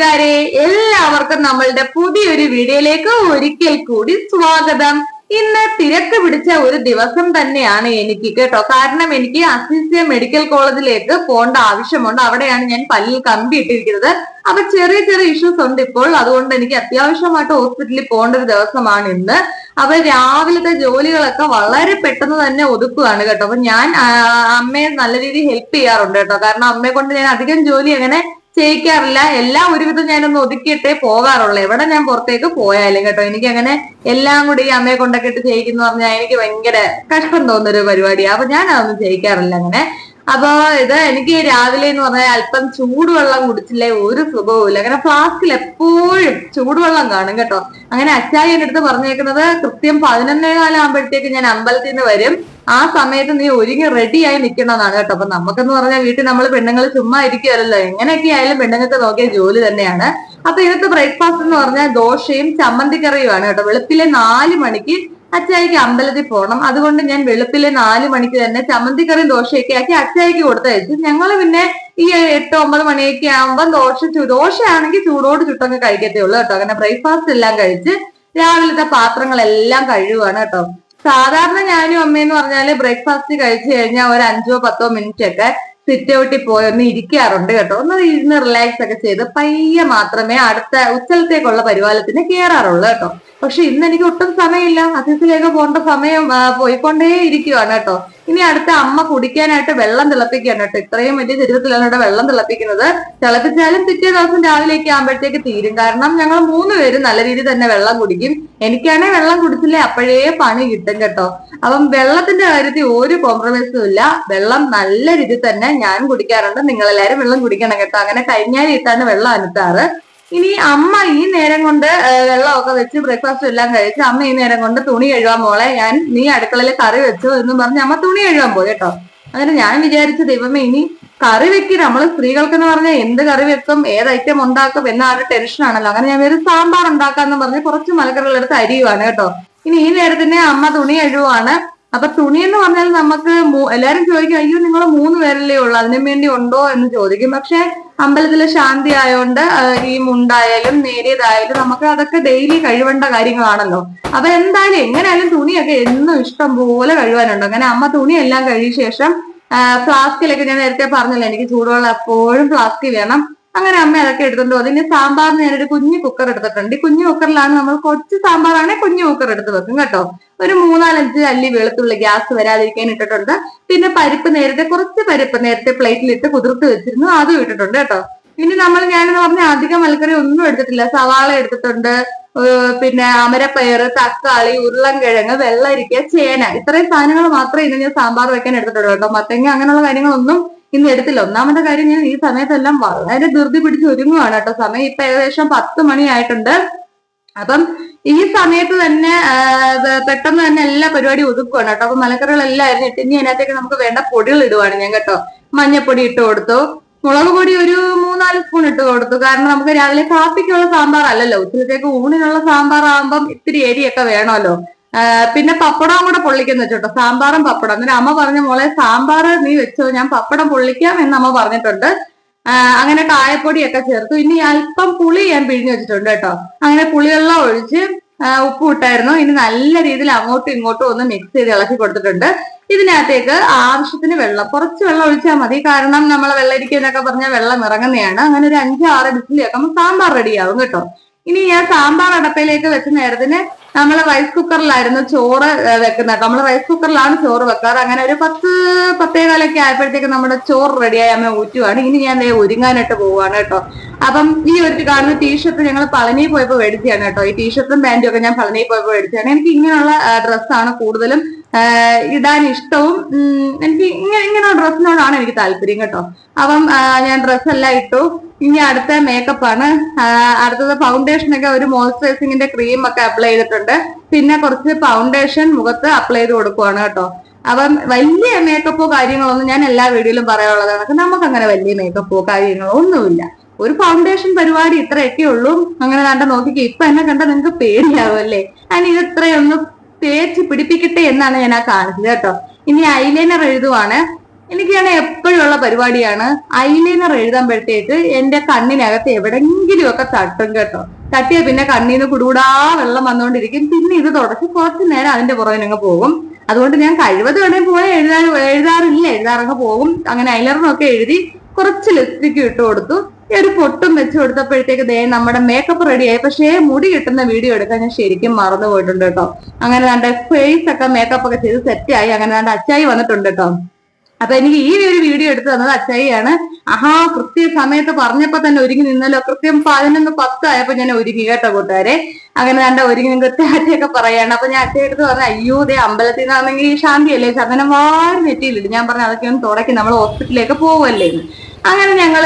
കൂട്ടുകാരെ എല്ലാവർക്കും നമ്മളുടെ പുതിയൊരു വീഡിയോയിലേക്ക് ഒരിക്കൽ കൂടി സ്വാഗതം. ഇന്ന് തിരക്ക് പിടിച്ച ഒരു ദിവസം തന്നെയാണ് എനിക്ക് കേട്ടോ. കാരണം എനിക്ക് അസിസ്റ്റ മെഡിക്കൽ കോളേജിലേക്ക് പോകേണ്ട ആവശ്യമുണ്ട്. അവിടെയാണ് ഞാൻ പല്ലിൽ കമ്പി ഇട്ടിരിക്കുന്നത്. അപ്പൊ ചെറിയ ചെറിയ ഇഷ്യൂസ് ഉണ്ട് ഇപ്പോൾ. അതുകൊണ്ട് എനിക്ക് അത്യാവശ്യമായിട്ട് ഹോസ്പിറ്റലിൽ പോകേണ്ട ഒരു ദിവസമാണ് ഇന്ന്. അപ്പൊ രാവിലത്തെ ജോലികളൊക്കെ വളരെ പെട്ടെന്ന് തന്നെ ഒതുക്കുകയാണ് കേട്ടോ. അപ്പൊ ഞാൻ അമ്മയെ നല്ല രീതിയിൽ ഹെൽപ്പ് ചെയ്യാറുണ്ട് കേട്ടോ. കാരണം അമ്മയെ കൊണ്ട് ഞാൻ അധികം ജോലി അങ്ങനെ ചെയ്യിക്കാറില്ല എല്ലാം ഒരുവിധം ഞാനൊന്ന് ഒതുക്കിയിട്ടേ പോകാറുള്ളൂ. എവിടെ ഞാൻ പുറത്തേക്ക് പോയാലും കേട്ടോ. എനിക്ക് അങ്ങനെ എല്ലാം കൂടി ഈ അമ്മയെ കൊണ്ടൊക്കെ ഇട്ട് ചെയ്യിക്കുന്ന പറഞ്ഞാൽ എനിക്ക് ഭയങ്കര കഷ്ടം തോന്നുന്ന ഒരു പരിപാടിയാണ് അപ്പൊ ഞാൻ അതൊന്നും ചെയ്യിക്കാറില്ല അങ്ങനെ. അപ്പൊ ഇത് എനിക്ക് രാവിലെ എന്ന് പറഞ്ഞാൽ അല്പം ചൂടുവെള്ളം കുടിച്ചില്ലേ ഒരു സുഖവുമില്ല അങ്ങനെ ഫ്ലാസ്കിൽ എപ്പോഴും ചൂടുവെള്ളം കാണും കേട്ടോ. അങ്ങനെ അച്ചായി എന്റെ അടുത്ത് പറഞ്ഞേക്കുന്നത് കൃത്യം പതിനൊന്നേ കാലം ആകുമ്പോഴത്തേക്ക് ഞാൻ അമ്പലത്തിൽ നിന്ന് വരും. ആ സമയത്ത് നീ ഒരുങ്ങി റെഡിയായി നിൽക്കണമെന്നാണ് കേട്ടോ. അപ്പൊ നമുക്കെന്ന് പറഞ്ഞാൽ വീട്ടിൽ നമ്മൾ പെണ്ണുങ്ങൾ ചുമ്മാ ഇരിക്കുകയല്ലോ എങ്ങനെയൊക്കെ ആയാലും പെണ്ണുങ്ങൾക്ക് നോക്കിയ ജോലി തന്നെയാണ്. അപ്പൊ ഇന്നത്തെ ബ്രേക്ക്ഫാസ്റ്റ് എന്ന് പറഞ്ഞാൽ ദോശയും ചമ്മന്തിക്കറിയുമാണ് കേട്ടോ. വെളുപ്പിലെ നാല് മണിക്ക് അച്ചായിക്ക് അമ്പലത്തിൽ പോകണം അതുകൊണ്ട് ഞാൻ വെളുപ്പിലെ നാല് മണിക്ക് തന്നെ ചമ്മന്തിക്കറി ദോശയൊക്കെ ആക്കി അച്ചായിക്ക് കൊടുത്തയച്ചു. ഞങ്ങൾ പിന്നെ ഈ എട്ട് ഒമ്പത് മണിയൊക്കെ ആകുമ്പോൾ ദോശ ദോശയാണെങ്കിൽ ചൂടോട് ചുട്ടൊക്കെ കഴിക്കത്തേ ഉള്ളൂ കേട്ടോ. അങ്ങനെ ബ്രേക്ക്ഫാസ്റ്റ് എല്ലാം കഴിച്ച് രാവിലത്തെ പാത്രങ്ങളെല്ലാം കഴുകുവാണ് കേട്ടോ. സാധാരണ ഞാനും അമ്മയെന്ന് പറഞ്ഞാൽ ബ്രേക്ക്ഫാസ്റ്റ് കഴിച്ചു കഴിഞ്ഞാൽ ഒരു അഞ്ചോ പത്തോ മിനിറ്റ് ഒക്കെ സിറ്റ് ഔട്ടിൽ പോയി ഒന്ന് ഇരിക്കാറുണ്ട് കേട്ടോ. ഒന്ന് ഇരുന്ന് റിലാക്സ് ഒക്കെ ചെയ്ത് പയ്യെ മാത്രമേ അടുത്ത ഉച്ചലത്തേക്കുള്ള പരിപാലനത്തിന് കയറാറുള്ളൂ കേട്ടോ. പക്ഷെ ഇന്ന് എനിക്ക് ഒട്ടും സമയമില്ല. അതിഥിയിലേക്ക് പോകേണ്ട സമയം പോയിക്കൊണ്ടേ ഇരിക്കുവാണ് കേട്ടോ. ഇനി അടുത്ത അമ്മ കുടിക്കാനായിട്ട് വെള്ളം തിളപ്പിക്കുകയാണ് കേട്ടോ. ഇത്രയും വലിയ ചരിത്രത്തിലാണ് ഇവിടെ വെള്ളം തിളപ്പിക്കുന്നത്. തിളപ്പിച്ചാലും പിറ്റേ ദിവസം രാവിലേക്ക് ആകുമ്പോഴത്തേക്ക് തീരും. കാരണം ഞങ്ങൾ മൂന്ന് പേരും നല്ല രീതിയിൽ തന്നെ വെള്ളം കുടിക്കും. എനിക്കാണെങ്കിൽ വെള്ളം കുടിച്ചില്ലേ അപ്പോഴേ പണി കിട്ടും കേട്ടോ. അപ്പം വെള്ളത്തിന്റെ കാര്യത്തിൽ ഒരു കോംപ്രമൈസും ഇല്ല. വെള്ളം നല്ല രീതിയിൽ തന്നെ ഞാൻ കുടിക്കാറുണ്ട്. നിങ്ങളെല്ലാരും വെള്ളം കുടിക്കണം കേട്ടോ. അങ്ങനെ കഴിഞ്ഞാലിട്ടാണ് വെള്ളം അനത്താറ്. ഇനി അമ്മ ഈ നേരം കൊണ്ട് വെള്ളമൊക്കെ വെച്ച് ബ്രേക്ക്ഫാസ്റ്റ് എല്ലാം കഴിച്ച് അമ്മ ഈ നേരം കൊണ്ട് തുണി കഴുകാൻ മോളെ. ഞാൻ നീ അടുക്കളയിൽ കറി വെച്ചു എന്ന് പറഞ്ഞ് അമ്മ തുണി കഴുകാൻ പോയി കേട്ടോ. അങ്ങനെ ഞാൻ വിചാരിച്ചു ദൈവമേ ഇനി കറി വെക്കി നമ്മൾ സ്ത്രീകൾക്ക് എന്ന് പറഞ്ഞാൽ എന്ത് കറി വെക്കും ഏത് ഐറ്റം ഉണ്ടാക്കും എന്ന ആ ഒരു ടെൻഷൻ ആണല്ലോ. അങ്ങനെ ഞാൻ ഒരു സാമ്പാർ ഉണ്ടാക്കാന്ന് പറഞ്ഞ് കുറച്ച് മലക്കറികൾ എടുത്ത് അരിയുവാണ് കേട്ടോ. ഇനി ഈ നേരത്തിന് അമ്മ തുണി കഴുകുവാണ്. അപ്പൊ തുണി എന്ന് പറഞ്ഞാൽ നമുക്ക് എല്ലാരും ചോദിക്കും അയ്യോ നിങ്ങൾ മൂന്ന് പേരല്ലേ ഉള്ളൂ അതിനു വേണ്ടി ഉണ്ടോ? എന്ന് ചോദിക്കും. പക്ഷെ അമ്പലത്തിലെ ശാന്തി ആയതുകൊണ്ട് ഈ മുണ്ടായാലും നേരിയതായാലും നമുക്ക് അതൊക്കെ ഡെയിലി കഴിവേണ്ട കാര്യങ്ങളാണല്ലോ. അപ്പൊ എന്തായാലും എങ്ങനെയായാലും തുണിയൊക്കെ എന്നും ഇഷ്ടം പോലെ കഴുകാനുണ്ട് അങ്ങനെ അമ്മ തുണിയെല്ലാം കഴിഞ്ഞ ശേഷം ഫ്ലാസ്കിലൊക്കെ ഞാൻ നേരത്തെ പറഞ്ഞല്ലോ എനിക്ക് ചൂടുവെള്ളം എപ്പോഴും ഫ്ലാസ്കിൽ വേണം. അങ്ങനെ അമ്മ അതൊക്കെ എടുത്തിട്ടുണ്ട്. അതിന് സാമ്പാറിന് ഞാനൊരു കുഞ്ഞു കുക്കർ എടുത്തിട്ടുണ്ട്. ഈ കുഞ്ഞു കുക്കറിലാണ് നമ്മൾ കുറച്ച് സാമ്പാറാണെങ്കിൽ കുഞ്ഞു കുക്കർ എടുത്ത് വെക്കും കേട്ടോ. ഒരു മൂന്നാലഞ്ച് അല്ലി വെളുത്തുള്ള ഗ്യാസ് വരാതിരിക്കാൻ ഇട്ടിട്ടുണ്ട്. പിന്നെ പരിപ്പ് നേരത്തെ കുറച്ച് പരിപ്പ് നേരത്തെ പ്ലേറ്റിലിട്ട് കുതിർത്ത് വെച്ചിരുന്നു. അതും ഇട്ടിട്ടുണ്ട് കേട്ടോ. പിന്നെ നമ്മൾ ഞാനെന്ന് പറഞ്ഞ അധികം മൽക്കറി ഒന്നും എടുത്തിട്ടില്ല. സവാള എടുത്തിട്ടുണ്ട്. പിന്നെ അമരപ്പയർ തക്കാളി ഉരുളൻകിഴങ്ങ് വെള്ളരിക്ക ചേന. ഇത്രയും സാധനങ്ങൾ മാത്രമേ ഇന്ന് ഞാൻ സാമ്പാർ വെക്കാൻ എടുത്തിട്ടുള്ളൂ കേട്ടോ. മത്തങ്ങ അങ്ങനെയുള്ള കാര്യങ്ങളൊന്നും ഇന്ന് എടുത്തില്ല. ഒന്നാമത്തെ കാര്യം ഞാൻ ഈ സമയത്തെല്ലാം വളരെ ധൃതി പിടിച്ച് ഒരുങ്ങുവാണ് കേട്ടോ. സമയം ഇപ്പൊ ഏകദേശം പത്ത് മണിയായിട്ടുണ്ട്. അപ്പം ഈ സമയത്ത് തന്നെ പെട്ടെന്ന് തന്നെ എല്ലാ പരിപാടിയും ഒതുക്കുവാണ് കേട്ടോ. അപ്പൊ മലക്കറികളെല്ലാം അരിഞ്ഞിട്ട് ഇനി അതിനകത്തേക്ക് നമുക്ക് വേണ്ട പൊടികൾ ഇടുവാണ് ഞാൻ കേട്ടോ. മഞ്ഞപ്പൊടി ഇട്ട് കൊടുത്തു. മുളക് പൊടി ഒരു മൂന്നാൽ സ്പൂൺ ഇട്ട് കൊടുത്തു. കാരണം നമുക്ക് രാവിലെ കാപ്പിക്കുള്ള സാമ്പാർ അല്ലല്ലോ ഉച്ചത്തേക്ക് ഊണിനുള്ള സാമ്പാർ ആകുമ്പം ഇത്തിരി എരിയൊക്കെ വേണമല്ലോ. പിന്നെ പപ്പടവും കൂടെ പൊള്ളിക്കുന്ന വെച്ചോട്ടോ. സാമ്പാറും പപ്പടം അങ്ങനെ അമ്മ പറഞ്ഞ മോളെ സാമ്പാർ നീ വെച്ചോ ഞാൻ പപ്പടം പൊള്ളിക്കാം എന്ന് അമ്മ പറഞ്ഞിട്ടുണ്ട്. അങ്ങനെ കായപ്പൊടിയൊക്കെ ചേർത്തു. ഇനി അല്പം പുളി ഞാൻ പിഴിഞ്ഞു വെച്ചിട്ടുണ്ട് കേട്ടോ. അങ്ങനെ പുളിവെള്ളം ഒഴിച്ച് ഉപ്പ് ഇട്ടായിരുന്നു. ഇനി നല്ല രീതിയിൽ അങ്ങോട്ടും ഇങ്ങോട്ടും ഒന്ന് മിക്സ് ചെയ്ത് ഇളക്കി കൊടുത്തിട്ടുണ്ട്. ഇതിനകത്തേക്ക് ആവശ്യത്തിന് വെള്ളം. കുറച്ച് വെള്ളം ഒഴിച്ചാൽ മതി. കാരണം നമ്മൾ വെള്ളരിക്ക എന്നൊക്കെ പറഞ്ഞാൽ വെള്ളം ഇറങ്ങുന്നതാണ്. അങ്ങനെ ഒരു അഞ്ച് ആറ് വെക്കുമ്പോൾ സാമ്പാർ റെഡിയാവും കേട്ടോ. ഇനി ഞാൻ സാമ്പാർ അടപ്പയിലേക്ക് വെച്ച നേരത്തിന് നമ്മൾ റൈസ് കുക്കറിലായിരുന്നു ചോറ് വെക്കുന്നത് നമ്മൾ റൈസ് കുക്കറിലാണ് ചോറ് വെക്കാറ്. അങ്ങനെ ഒരു പത്ത് പത്തേകാലൊക്കെ ആയപ്പോഴത്തേക്ക് നമ്മുടെ ചോറ് റെഡിയായി അമ്മ ഊറ്റുവാണ്. ഇനി ഞാൻ ഒരുങ്ങാനായിട്ട് പോവാണ് കേട്ടോ. അപ്പം ഈ ഒരു കാണുന്ന ടീഷർട്ട് ഞങ്ങൾ പളനി പോയപ്പോൾ മേടിച്ചതാണ് കേട്ടോ. ഈ ടീഷർട്ടും പാന്റും ഒക്കെ ഞാൻ പളനി പോയപ്പോൾ മേടിച്ചതാണ്. എനിക്ക് ഇങ്ങനെയുള്ള ഡ്രസ്സാണ് കൂടുതലും ഇടാൻ ഇഷ്ടവും. എനിക്ക് ഇങ്ങനെ ഇങ്ങനെ ഡ്രസ്സിനോടാണ് എനിക്ക് താല്പര്യം കേട്ടോ. അപ്പം ഞാൻ ഡ്രസ്സെല്ലാം ഇട്ടു. ഇനി അടുത്ത മേക്കപ്പ് ആണ്. അടുത്തത് ഫൗണ്ടേഷൻ ഒക്കെ ഒരു മോയ്സ്ചറൈസിങ്ങിന്റെ ക്രീം ഒക്കെ അപ്ലൈ ചെയ്തിട്ടുണ്ട്. പിന്നെ കുറച്ച് ഫൗണ്ടേഷൻ മുഖത്ത് അപ്ലൈ ചെയ്ത് കൊടുക്കുവാണ് കേട്ടോ. അപ്പം വലിയ മേക്കപ്പോ കാര്യങ്ങളോ ഒന്നും ഞാൻ എല്ലാ വീഡിയോയിലും പറയാനുള്ളതാണ് നമുക്ക് അങ്ങനെ വലിയ മേക്കപ്പോ കാര്യങ്ങളോ ഒന്നുമില്ല. ഒരു ഫൗണ്ടേഷൻ പരിപാടി ഇത്രയൊക്കെ ഉള്ളൂ. അങ്ങനെ കണ്ട നോക്കി ഇപ്പൊ എന്നെ കണ്ട നിങ്ങൾക്ക് പേടിയാവും അല്ലേ? ഞാൻ ഇത് ഇത്രയൊന്ന് തേച്ച് പിടിപ്പിക്കട്ടെ എന്നാണ് ഞാൻ ആ കാണിച്ചത് കേട്ടോ. ഇനി ഐലൈനർ എഴുതുവാണ്. എനിക്കാണ് എപ്പോഴും ഉള്ള പരിപാടിയാണ് ഐലൈനർ എഴുതുമ്പോഴത്തേക്ക് എന്റെ കണ്ണിനകത്ത് എവിടെങ്കിലും ഒക്കെ തട്ടും കേട്ടോ. തട്ടിയ പിന്നെ കണ്ണിൽ നിന്ന് കുടുകൂടാ വെള്ളം വന്നുകൊണ്ടിരിക്കും പിന്നെ ഇത് തുടച്ച് കുറച്ച് നേരം അതിന്റെ പുറകിനങ്ങ് പോകും. അതുകൊണ്ട് ഞാൻ കഴിവത് വേണമെങ്കിൽ പോയി എഴുതാൻ എഴുതാറില്ല. എഴുതാറങ്ങ് പോകും. അങ്ങനെ ഐലറിനൊക്കെ എഴുതി കുറച്ച് ലിപ്സ്റ്റിക്ക് ഇട്ട് കൊടുത്തു. ഒരു പൊട്ടും വെച്ച് കൊടുത്തപ്പോഴത്തേക്ക് ദേ നമ്മുടെ മേക്കപ്പ് റെഡിയായി പക്ഷേ മുടി കിട്ടുന്ന വീഡിയോ എടുക്കാൻ ഞാൻ ശരിക്കും മറന്നു പോയിട്ടുണ്ട് കേട്ടോ. അങ്ങനെ നമ്മുടെ ഫേസ് ഒക്കെ മേക്കപ്പ് ഒക്കെ ചെയ്ത് സെറ്റായി അങ്ങനെ നമ്മുടെ അച്ചായി വന്നിട്ടുണ്ട് കേട്ടോ. അപ്പൊ എനിക്ക് ഈ ഒരു വീഡിയോ എടുത്തു തന്നത് അച്ചായിയാണ്. ആഹാ കൃത്യ സമയത്ത് പറഞ്ഞപ്പോ തന്നെ ഒരുങ്ങി നിന്നല്ലോ. കൃത്യം പതിനൊന്ന് പത്തായപ്പോ ഞാൻ ഒരുങ്ങി കേട്ടോ കൂട്ടുകാരെ. അങ്ങനെ കണ്ട ഒരുങ്ങി കൃത്യമായിട്ടൊക്കെ പറയാണ്. അപ്പൊ ഞാൻ അച്ഛയെടുത്ത് പറഞ്ഞു അയ്യോ ദേ അമ്പലത്തിൽ നിന്നാണെങ്കിൽ ശാന്തി അല്ലേ ചന്ദനം വാരി നെറ്റിയിലിട്ട് ഞാൻ പറഞ്ഞു അതൊക്കെ ഒന്ന് തുടക്കി നമ്മൾ ഹോസ്പിറ്റലിലേക്ക് പോവല്ലേ? അങ്ങനെ ഞങ്ങൾ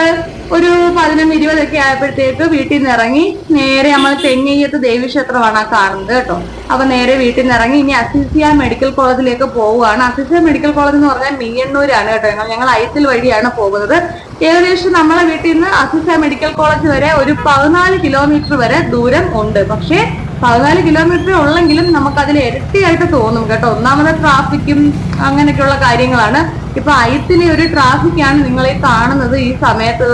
ഒരു പതിനൊന്ന് ഇരുപതൊക്കെ ആയപ്പോഴത്തേക്ക് വീട്ടിൽ നിന്ന് ഇറങ്ങി നേരെ നമ്മൾ തെങ്ങയ്യത്ത് ദേവീക്ഷേത്രമാണ് ആ കാണുന്നത് കേട്ടോ. അപ്പൊ നേരെ വീട്ടിൽ നിന്ന് ഇറങ്ങി ഇനി അസിസിയ മെഡിക്കൽ കോളേജിലേക്ക് പോവുകയാണ്. അസിസിയ മെഡിക്കൽ കോളേജ് എന്ന് പറഞ്ഞാൽ മീയണ്ണൂരാണ് കേട്ടോ ഞങ്ങൾ. അയത്തിൽ വഴിയാണ് പോകുന്നത്. ഏകദേശം നമ്മളെ വീട്ടിൽ നിന്ന് അസിസിയ മെഡിക്കൽ കോളേജ് വരെ ഒരു പതിനാല് കിലോമീറ്റർ വരെ ദൂരം ഉണ്ട്. പക്ഷേ പതിനാല് കിലോമീറ്റർ ഉള്ളെങ്കിലും നമുക്ക് അതിൽ ഇരട്ടിയായിട്ട് തോന്നും കേട്ടോ. ഒന്നാമത് ട്രാഫിക്കും അങ്ങനെയൊക്കെയുള്ള കാര്യങ്ങളാണ്. ഇപ്പൊ അയത്തിലെ ഒരു ട്രാഫിക്കാണ് നിങ്ങളെ കാണുന്നത് ഈ സമയത്ത്.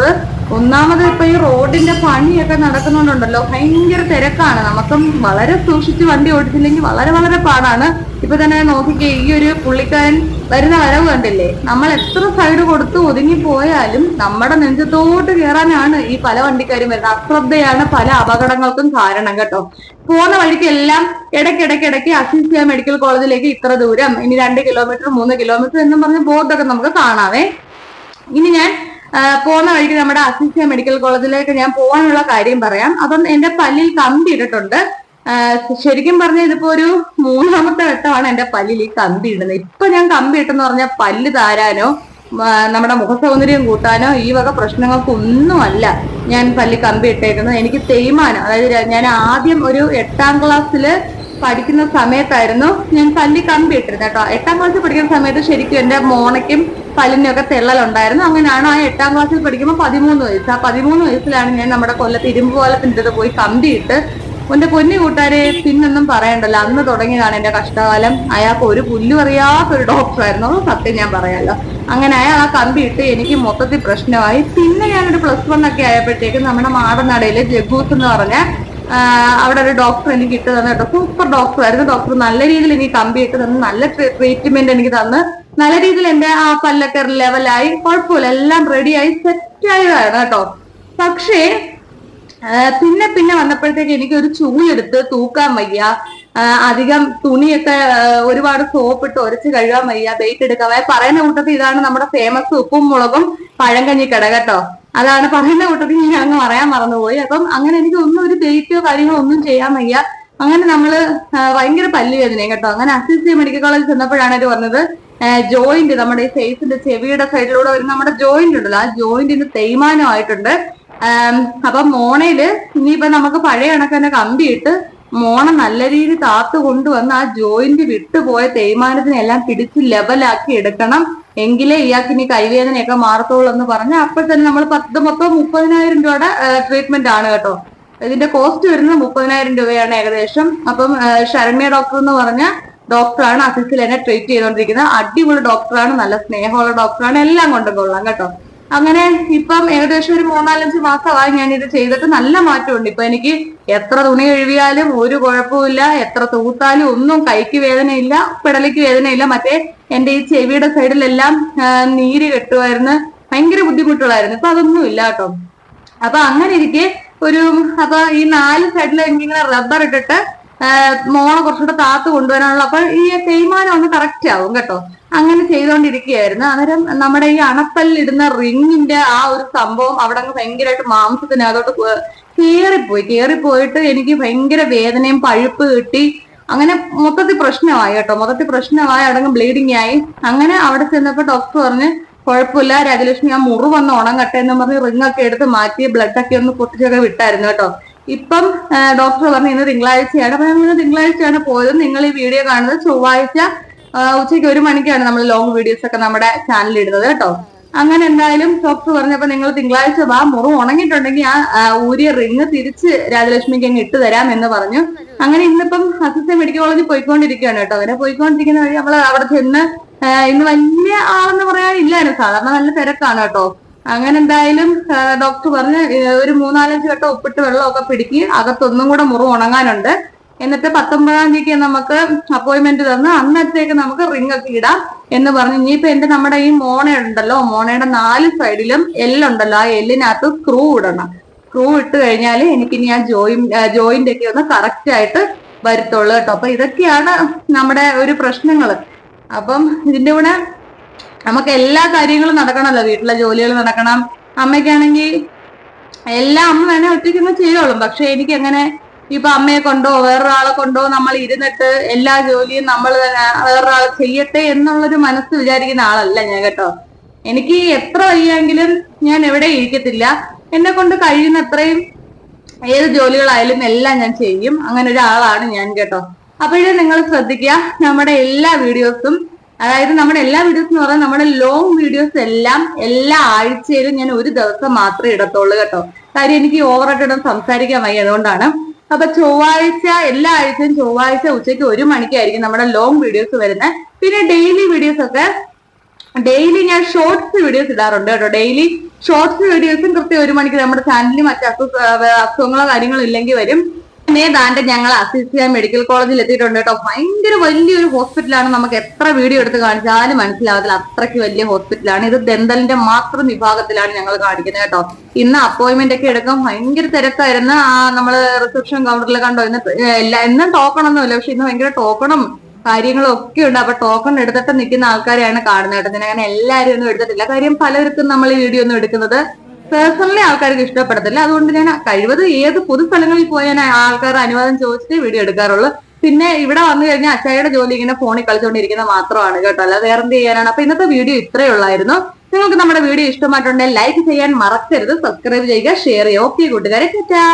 ഒന്നാമത് ഇപ്പൊ ഈ റോഡിന്റെ പണിയൊക്കെ നടക്കുന്നുണ്ടല്ലോ ഭയങ്കര തിരക്കാണ്. നമുക്കും വളരെ സൂക്ഷിച്ച് വണ്ടി ഓടിച്ചില്ലെങ്കിൽ വളരെ വളരെ പാടാണ്. ഇപ്പൊ തന്നെ നോക്കിക്കേ ഈ ഒരു പുള്ളിക്കാരൻ വരുന്ന വരവ് കണ്ടില്ലേ? നമ്മൾ എത്ര സൈഡ് കൊടുത്ത് ഒതുങ്ങി പോയാലും നമ്മുടെ നെഞ്ചത്തോട്ട് കയറാനാണ് ഈ പല വണ്ടിക്കാരും വരുന്നത്. അശ്രദ്ധയാണ് പല അപകടങ്ങൾക്കും കാരണം കേട്ടോ. പോകുന്ന വഴിക്കെല്ലാം ഇടയ്ക്കിടയ്ക്കിടയ്ക്ക് അസിസിയ മെഡിക്കൽ കോളേജിലേക്ക് ഇത്ര ദൂരം ഇനി രണ്ട് കിലോമീറ്റർ മൂന്ന് കിലോമീറ്റർ എന്നും പറഞ്ഞ ബോർഡൊക്കെ നമുക്ക് കാണാവേ. ഇനി ഞാൻ പോകുന്ന വഴിക്ക് നമ്മുടെ അസിസ്റ്റ മെഡിക്കൽ കോളേജിലേക്ക് ഞാൻ പോകാനുള്ള കാര്യം പറയാം. അപ്പം എന്റെ പല്ലിൽ കമ്പി ഇട്ടിട്ടുണ്ട്. ശരിക്കും പറഞ്ഞ ഇതിപ്പോ ഒരു മൂന്നാമത്തെ വട്ടമാണ് എന്റെ പല്ലിൽ ഈ കമ്പി ഇടുന്നത്. ഇപ്പൊ ഞാൻ കമ്പി ഇട്ടെന്ന് പറഞ്ഞാൽ പല്ല് താരാനോ നമ്മുടെ മുഖസൗന്ദര്യം കൂട്ടാനോ ഈ വക പ്രശ്നങ്ങൾക്കൊന്നുമല്ല ഞാൻ പല്ലി കമ്പി ഇട്ടേക്കുന്നത്. എനിക്ക് തേയ്മാനം അതായത് ഞാൻ ആദ്യം ഒരു എട്ടാം ക്ലാസ്സിൽ പഠിക്കുന്ന സമയത്തായിരുന്നു ഞാൻ പല്ലി കമ്പി ഇട്ടിരുന്നത് കേട്ടോ. എട്ടാം ക്ലാസ്സിൽ പഠിക്കുന്ന സമയത്ത് ശരിക്കും എന്റെ മോണയ്ക്കും പല്ലിനൊക്കെ തെള്ളലുണ്ടായിരുന്നു. അങ്ങനെയാണ് ആ എട്ടാം ക്ലാസ്സിൽ പഠിക്കുമ്പോൾ പതിമൂന്ന് വയസ്സ്. ആ പതിമൂന്ന് വയസ്സിലാണ് ഞാൻ നമ്മുടെ കൊല്ലത്ത് ഇരുമ്പ് കോലത്തിന്റെ പോയി കമ്പിയിട്ട്. എന്റെ പൊന്നു കൂട്ടുകാരെ പിന്നൊന്നും പറയണ്ടല്ലോ. അന്ന് തുടങ്ങിയതാണ് എന്റെ കഷ്ടകാലം. അയാൾക്ക് ഒരു പുല്ലു പുല്ലും അറിയാത്തൊരു ഡോക്ടറായിരുന്നു. അത് സത്യം ഞാൻ പറയാലോ. അങ്ങനെ അയാൾ ആ കമ്പി ഇട്ട് എനിക്ക് മൊത്തത്തിൽ പ്രശ്നമായി. പിന്നെ ഞാനൊരു പ്ലസ് വൺ ഒക്കെ ആയപ്പോഴത്തേക്കും നമ്മുടെ മാടനടയിലെ ജഗൂസ് എന്ന് പറഞ്ഞ അവിടെ ഒരു ഡോക്ടർ എനിക്ക് ഇട്ട് തന്നു കേട്ടോ. സൂപ്പർ ഡോക്ടർ ആയിരുന്നു. ഡോക്ടർ നല്ല രീതിയിൽ എനിക്ക് കമ്പി ഇട്ട് തന്നു നല്ല ട്രീറ്റ്മെന്റ് എനിക്ക് തന്ന്. നല്ല രീതിയിൽ എന്റെ ആ പല്ലൊക്കെ ലെവലായി കുഴപ്പമില്ല. എല്ലാം റെഡിയായി സെറ്റ് ആയതാണ് കേട്ടോ. പക്ഷേ പിന്നെ പിന്നെ വന്നപ്പോഴത്തേക്ക് എനിക്ക് ഒരു ചൂലെടുത്ത് തൂക്കാൻ വയ്യ. അധികം തുണിയൊക്കെ ഒരുപാട് സോപ്പിട്ട് ഉരച്ച് കഴുകാൻ വയ്യ. വെയിറ്റ് എടുക്കാൻ വയ്യ. പറയുന്ന കൂട്ടത്തിൽ ഇതാണ് നമ്മുടെ ഫേമസ് ഉപ്പും മുളകും പഴങ്കഞ്ഞി കട കേട്ടോ. അതാണ് പറയുന്ന കൂട്ടത്തിൽ ഞാൻ അങ്ങ് പറയാൻ മറന്നുപോയി. അപ്പം അങ്ങനെ എനിക്ക് ഒന്നും ഒരു വെയിറ്റോ കാര്യങ്ങളോ ഒന്നും ചെയ്യാൻ വയ്യ. അങ്ങനെ നമ്മൾ ആ, ഭയങ്കര പല്ലുവേദനയും കേട്ടോ. അങ്ങനെ അസിസ്റ്റ് മെഡിക്കൽ കോളേജ് ചെന്നപ്പോഴാണ് അവർ പറഞ്ഞത് ജോയിന്റ് നമ്മുടെ ഈ ഫേസിന്റെ ചെവിയുടെ സൈഡിലൂടെ വരുന്ന നമ്മുടെ ജോയിന്റ് ഉണ്ടല്ലോ ആ ജോയിന്റിന് തേയ്മാനമായിട്ടുണ്ട് അപ്പൊ മോണയിൽ ഇനിയിപ്പൊ നമുക്ക് പഴയ കണക്ക് തന്നെ കമ്പിയിട്ട് മോണ നല്ല രീതിയിൽ താത്തു കൊണ്ടുവന്ന് ആ ജോയിന്റ് വിട്ടുപോയ തേയ്മാനത്തിനെല്ലാം പിടിച്ച് ലെവലാക്കി എടുക്കണം. എങ്കിലേ ഇയാൾക്ക് ഇനി കൈവേദനയൊക്കെ മാറത്തുള്ളൂ എന്ന് പറഞ്ഞ് അപ്പോൾ തന്നെ നമ്മൾ പത്ത് മൊത്തം മുപ്പതിനായിരം രൂപയുടെ ട്രീറ്റ്മെന്റ് ആണ് കേട്ടോ. ഇതിന്റെ കോസ്റ്റ് വരുന്നത് മുപ്പതിനായിരം രൂപയാണ് ഏകദേശം. അപ്പം ശരണ്യ ഡോക്ടർ എന്ന് പറഞ്ഞ ഡോക്ടറാണ് അസിസിൽ എന്നെ ട്രീറ്റ് ചെയ്തുകൊണ്ടിരിക്കുന്നത്. അടിപൊളി ഡോക്ടറാണ് നല്ല സ്നേഹമുള്ള ഡോക്ടറാണ് എല്ലാം കൊണ്ടും കൊള്ളാം കേട്ടോ. അങ്ങനെ ഇപ്പം ഏകദേശം ഒരു മൂന്നാലഞ്ച് മാസമായി ഞാൻ ഇത് ചെയ്തിട്ട് നല്ല മാറ്റമുണ്ട്. ഇപ്പൊ എനിക്ക് എത്ര തുണി കഴുകിയാലും ഒരു കുഴപ്പമില്ല എത്ര തൂത്താലും ഒന്നും കൈക്ക് വേദനയില്ല പിടലിക്ക് വേദനയില്ല. മറ്റേ എന്റെ ഈ ചെവിയുടെ സൈഡിലെല്ലാം നീര് കെട്ടുമായിരുന്നു. ഭയങ്കര ബുദ്ധിമുട്ടുകളായിരുന്നു. ഇപ്പൊ അതൊന്നും ഇല്ല കേട്ടോ. അപ്പൊ അങ്ങനെ ഇരിക്കെ ഒരു അപ്പൊ ഈ നാല് സൈഡിൽ എനിക്കിങ്ങനെ റബ്ബർ ഇട്ടിട്ട് മോളെ കുറച്ചുകൂടെ താത്ത് കൊണ്ടുവരാനുള്ള അപ്പൊ ഈ തേയ്മാനം ഒന്ന് കറക്റ്റ് ആവും കേട്ടോ. അങ്ങനെ ചെയ്തുകൊണ്ടിരിക്കുകയായിരുന്നു അന്നേരം നമ്മുടെ ഈ അണപ്പല്ലിടുന്ന റിങ്ങിന്റെ ആ ഒരു സംഭവം അവിടെ അങ്ങ് ഭയങ്കരമായിട്ട് മാംസത്തിനകത്തോട്ട് അതോട്ട് കേറിപ്പോയി. കേറിപ്പോയിട്ട് എനിക്ക് ഭയങ്കര വേദനയും പഴുപ്പ് കിട്ടി. അങ്ങനെ മൊത്തത്തിൽ പ്രശ്നമായി കേട്ടോ. മൊത്തത്തിൽ പ്രശ്നമായി അടങ്ങ് ബ്ലീഡിങ് ആയി. അങ്ങനെ അവിടെ ചെന്നപ്പോൾ ഡോക്ടർ പറഞ്ഞ് കുഴപ്പമില്ല രാജലക്ഷ്മി ആ മുറിവൊന്ന് ഉണങ്ങട്ടെ എന്ന് പറഞ്ഞ് റിങ് ഒക്കെ എടുത്ത് മാറ്റി ബ്ലഡ് ഒക്കെ ഒന്ന് പൊട്ടിച്ചൊക്കെ വിട്ടായിരുന്നു കേട്ടോ. ഇപ്പം ഡോക്ടർ പറഞ്ഞു ഇന്ന് തിങ്കളാഴ്ചയാണ്. അപ്പൊ ഞങ്ങൾ തിങ്കളാഴ്ചയാണ് പോയത്. നിങ്ങൾ ഈ വീഡിയോ കാണുന്നത് ചൊവ്വാഴ്ച ഉച്ചയ്ക്ക് ഒരു മണിക്കാണ് നമ്മൾ ലോങ് വീഡിയോസ് ഒക്കെ നമ്മുടെ ചാനലിൽ ഇടുന്നത് കേട്ടോ. അങ്ങനെ എന്തായാലും ഡോക്ടർ പറഞ്ഞപ്പോ നിങ്ങൾ തിങ്കളാഴ്ച വാ മുറു ഉണങ്ങിയിട്ടുണ്ടെങ്കിൽ ആ ഊരിയ റിങ് തിരിച്ച് രാജലക്ഷ്മിക്ക് അങ്ങ് ഇട്ട് തരാം എന്ന് പറഞ്ഞു. അങ്ങനെ ഇന്നിപ്പം അസിസ്റ്റന്റ് മെഡിക്കൽ കോളേജിൽ പോയിക്കൊണ്ടിരിക്കുകയാണ് കേട്ടോ. അങ്ങനെ പോയിക്കൊണ്ടിരിക്കുന്ന വഴി നമ്മൾ അവിടെ ചെന്ന് ഇന്ന് വലിയ ആളെന്ന് പറയാൻ ഇല്ലായിരുന്നു. സാധാരണ നല്ല തിരക്കാണ് കേട്ടോ. അങ്ങനെ എന്തായാലും ഡോക്ടർ പറഞ്ഞ് ഒരു മൂന്നാലഞ്ച് വട്ടം ഉപ്പിട്ട് വെള്ളമൊക്കെ പിടിക്ക് അകത്തൊന്നും കൂടെ മുറിവ് ഉണങ്ങാനുണ്ട്. എന്നിട്ട് പത്തൊമ്പതാം തീയതിക്ക് നമുക്ക് അപ്പോയിന്റ്മെന്റ് തന്ന് അന്നത്തേക്ക് നമുക്ക് റിംഗ് ഒക്കെ ഇടാം എന്ന് പറഞ്ഞു. ഇനിയിപ്പോ എന്റെ നമ്മുടെ ഈ മോണ ഉണ്ടല്ലോ മോണയുടെ നാല് സൈഡിലും എല്ലുണ്ടല്ലോ ആ എല്ലിനകത്ത് സ്ക്രൂ ഇടണം. സ്ക്രൂ ഇട്ട് കഴിഞ്ഞാൽ എനിക്ക് ഇനി ആ ജോയിൻ ജോയിന്റ് ഒക്കെ ഒന്ന് കറക്റ്റ് ആയിട്ട് വരുത്തുള്ളൂ കേട്ടോ. അപ്പൊ ഇതൊക്കെയാണ് നമ്മുടെ ഒരു പ്രശ്നങ്ങൾ അപ്പം ഇതിന്റെ കൂടെ നമുക്ക് എല്ലാ കാര്യങ്ങളും നടക്കണമല്ലോ. വീട്ടിലെ ജോലികൾ നടക്കണം. അമ്മയ്ക്കാണെങ്കിൽ എല്ലാം അമ്മ തന്നെ ഒറ്റയ്ക്കൊന്നും ചെയ്തോളും. പക്ഷെ എനിക്ക് എങ്ങനെ ഇപ്പൊ അമ്മയെ കൊണ്ടോ വേറൊരാളെ കൊണ്ടോ നമ്മൾ ഇരുന്നിട്ട് എല്ലാ ജോലിയും നമ്മൾ തന്നെ വേറൊരാൾ ചെയ്യട്ടെ എന്നുള്ളൊരു മനസ്സ് വിചാരിക്കുന്ന ആളല്ല ഞാൻ കേട്ടോ. എനിക്ക് എത്ര വയ്യെങ്കിലും ഞാൻ എവിടെ ഇരിക്കത്തില്ല. എന്നെ കൊണ്ട് കഴിയുന്ന അത്രയും ഏത് ജോലികളായാലും എല്ലാം ഞാൻ ചെയ്യും. അങ്ങനെ ഒരാളാണ് ഞാൻ കേട്ടോ. അപ്പോഴേ നിങ്ങൾ ശ്രദ്ധിക്കുക നമ്മുടെ എല്ലാ വീഡിയോസും അതായത് നമ്മുടെ എല്ലാ വീഡിയോസ് എന്ന് പറഞ്ഞാൽ നമ്മുടെ ലോങ് വീഡിയോസ് എല്ലാം എല്ലാ ആഴ്ചയിലും ഞാൻ ഒരു ദിവസം മാത്രമേ ഇടത്തുള്ളൂ കേട്ടോ. കാര്യം എനിക്ക് ഓവറായിട്ട് സംസാരിക്കാൻ വയ്യ അതുകൊണ്ടാണ്. അപ്പൊ ചൊവ്വാഴ്ച എല്ലാ ആഴ്ചയും ചൊവ്വാഴ്ച ഉച്ചയ്ക്ക് ഒരു മണിക്കായിരിക്കും നമ്മുടെ ലോങ് വീഡിയോസ് വരുന്നത്. പിന്നെ ഡെയിലി വീഡിയോസ് ഒക്കെ ഡെയിലി ഞാൻ ഷോർട്സ് വീഡിയോസ് ഇടാറുണ്ട് കേട്ടോ. ഡെയിലി ഷോർട്സ് വീഡിയോസും കൃത്യം ഒരു മണിക്ക് നമ്മുടെ ചാനലിൽ മറ്റ് അസുഖ അസുഖങ്ങളോ കാര്യങ്ങളോ ഇല്ലെങ്കിൽ വരും. പിന്നെ ദാണ്ട് ഞങ്ങൾ അസിസ്റ്റ മെഡിക്കൽ കോളേജിൽ എത്തിയിട്ടുണ്ട് കേട്ടോ. ഭയങ്കര വലിയൊരു ഹോസ്പിറ്റലാണ് നമുക്ക് എത്ര വീഡിയോ എടുത്ത് കാണിച്ചാലും മനസ്സിലാവത്തില്ല. അത്രയ്ക്ക് വലിയ ഹോസ്പിറ്റലാണ് ഇത് ദന്തലിന്റെ മാത്രം വിഭാഗത്തിലാണ് ഞങ്ങൾ കാണിക്കുന്നത് കേട്ടോ. ഇന്ന് അപ്പോയിന്റ്മെന്റ് ഒക്കെ എടുക്കാൻ ഭയങ്കര തിരക്കായിരുന്നു. ആ നമ്മൾ റിസപ്ഷൻ കൗണ്ടറിൽ കണ്ടോ? ഇന്ന് എല്ലാ എന്നും ടോക്കൺ ഒന്നുമില്ല പക്ഷെ ഇന്ന് ഭയങ്കര ടോക്കണും കാര്യങ്ങളും ഒക്കെ ഉണ്ട്. അപ്പൊ ടോക്കൺ എടുത്തിട്ട് നിൽക്കുന്ന ആൾക്കാരെയാണ് കാണുന്നത് കേട്ടോ. ഞാൻ അങ്ങനെ എല്ലാവരും ഒന്നും എടുത്തിട്ടില്ല. കാര്യം പലർക്കും നമ്മൾ വീഡിയോ ഒന്നും എടുക്കുന്നത് പേഴ്സണലി ആൾക്കാർക്ക് ഇഷ്ടപ്പെടത്തില്ല. അതുകൊണ്ട് ഞാൻ കഴിവത് ഏത് പൊതു സ്ഥലങ്ങളിൽ പോയി ഞാൻ ആൾക്കാർ അനുവാദം ചോദിച്ചിട്ട് വീഡിയോ എടുക്കാറുള്ളൂ. പിന്നെ ഇവിടെ വന്നു കഴിഞ്ഞാൽ അച്ചായയുടെ ജോലി ഇങ്ങനെ ഫോണിൽ കളിച്ചുകൊണ്ടിരിക്കുന്നത് മാത്രമാണ് കേട്ടോ. അല്ലാതെ വേറെ എന്ത് ചെയ്യാനാണ്? അപ്പൊ ഇന്നത്തെ വീഡിയോ ഇത്രയേ ഉള്ളായിരുന്നു. നിങ്ങൾക്ക് നമ്മുടെ വീഡിയോ ഇഷ്ടമായിട്ടുണ്ടെങ്കിൽ ലൈക്ക് ചെയ്യാൻ മറക്കരുത്. സബ്സ്ക്രൈബ് ചെയ്യുക ഷെയർ ചെയ്യുക. ഓക്കെ കൂട്ടുകാരെ ചേച്ചാ